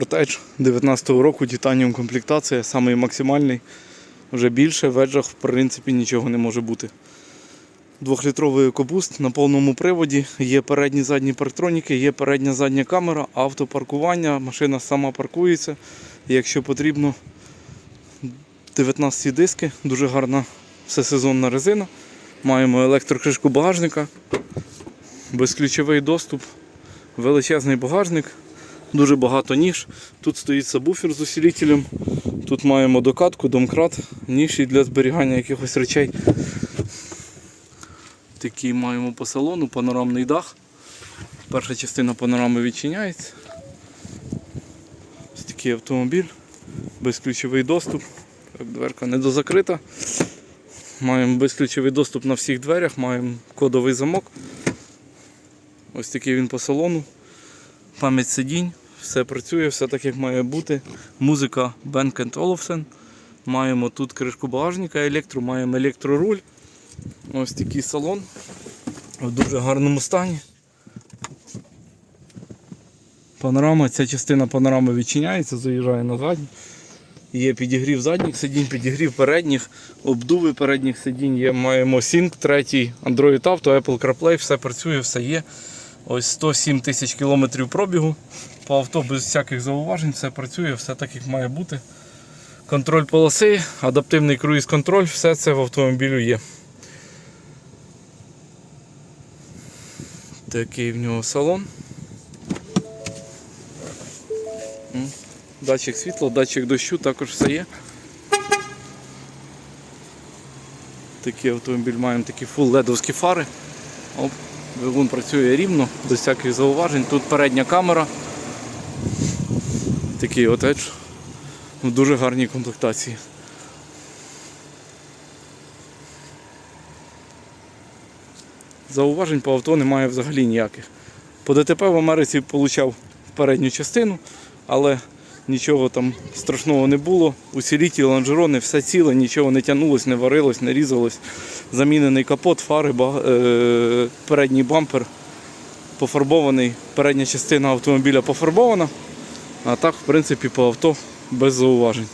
Edge 19-го року Titanium комплектація, самий максимальний. Вже більше в Edge в принципі нічого не може бути. Двохлітровий екобуст на повному приводі, є передні задні парктроніки, є передня задня камера, автопаркування, машина сама паркується. Якщо потрібно, 19 диски, дуже гарна всесезонна резина. Маємо електрокришку багажника, безключовий доступ, величезний багажник, дуже багато ніж. Тут стоїть сабвуфер з усилителем. Тут маємо докатку, домкрат, ніші для зберігання якихось речей. Такий маємо по салону, панорамний дах. Перша частина панорами відчиняється. Ось такий автомобіль, безключовий доступ. Так, дверка не дозакрита. Маємо безключовий доступ на всіх дверях, маємо кодовий замок. Ось такий він по салону. Пам'ять сидінь, все працює, все так як має бути. Музика Bang Olufsen. Маємо тут кришку багажника, електро, маємо електроруль. Ось такий салон в дуже гарному стані. Панорама, ця частина панорами відчиняється, заїжджає на задній. Є підігрів задніх сидінь, підігрів передніх, обдуви передніх сидінь є. Маємо Sync, третій Android Auto, Apple CarPlay, все працює, все є. Ось 107 тисяч кілометрів пробігу. По авто без всяких зауважень, все працює, все так як має бути. Контроль полоси, адаптивний круїз-контроль, все це в автомобілю є. Такий в нього салон. Датчик світла, датчик дощу, також все є. Такий автомобіль маємо такі фул ледовські фари. Оп, двигун працює рівно, без всяких зауважень. Тут передня камера. Такий от Edge в дуже гарній комплектації. Зауважень по авто немає взагалі ніяких. По ДТП в Америці отримав передню частину, але нічого там страшного не було. Усіліті лонжерони, все ціле, нічого не тягнулось, не варилось, не різалось. Замінений капот, фари, е, передній бампер пофарбований, передня частина автомобіля пофарбована. А так, в принципі, по авто без зауважень.